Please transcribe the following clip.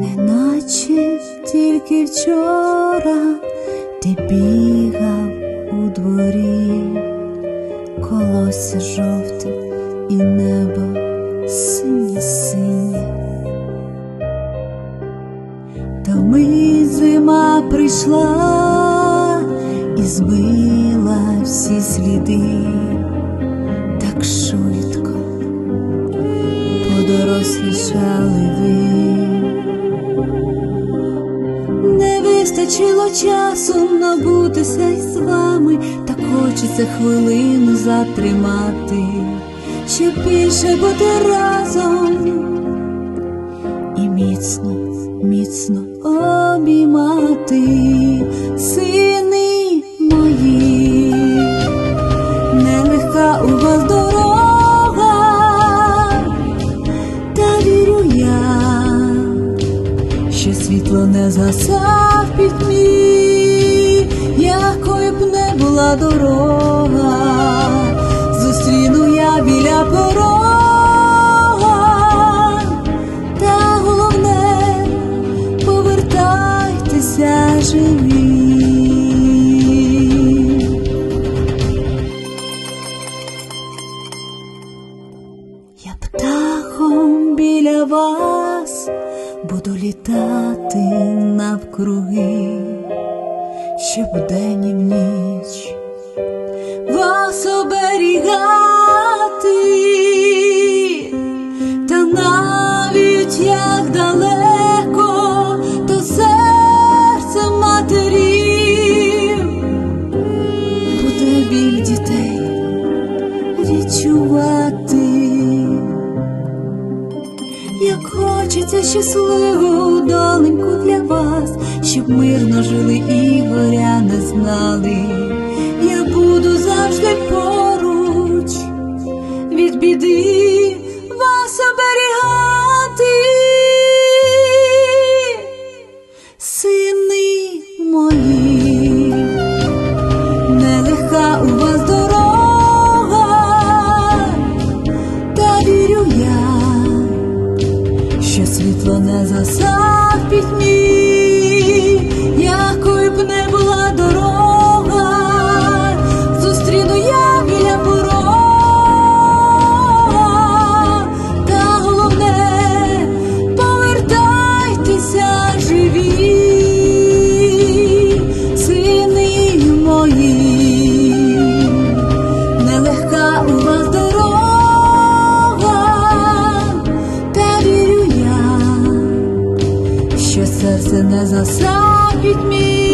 неначе тільки вчора ти бігав у дворі, колося жовте і небо синє синє. Та мить зима прийшла і збила всі сліди так швидко подорослішали ви. Вистачило часу набутися із вами, так хочеться хвилину затримати, ще більше бути разом? І міцно, міцно обіймати світло не згаса в пітьмі, якою б не була дорога, зустріну я біля порога, та головне повертайтеся живі. Я птахом біля вас буду літати навкруги, щоб вдень і в ніч вас оберігати, та навіть як далеко, то серце матерів буде біль дітей відчувати. Хочеться щасливу доленьку для вас, щоб мирно жили і горя не знали. Я буду завжди поруч від біди вас оберігати, світло не заса серце не засапіть мій.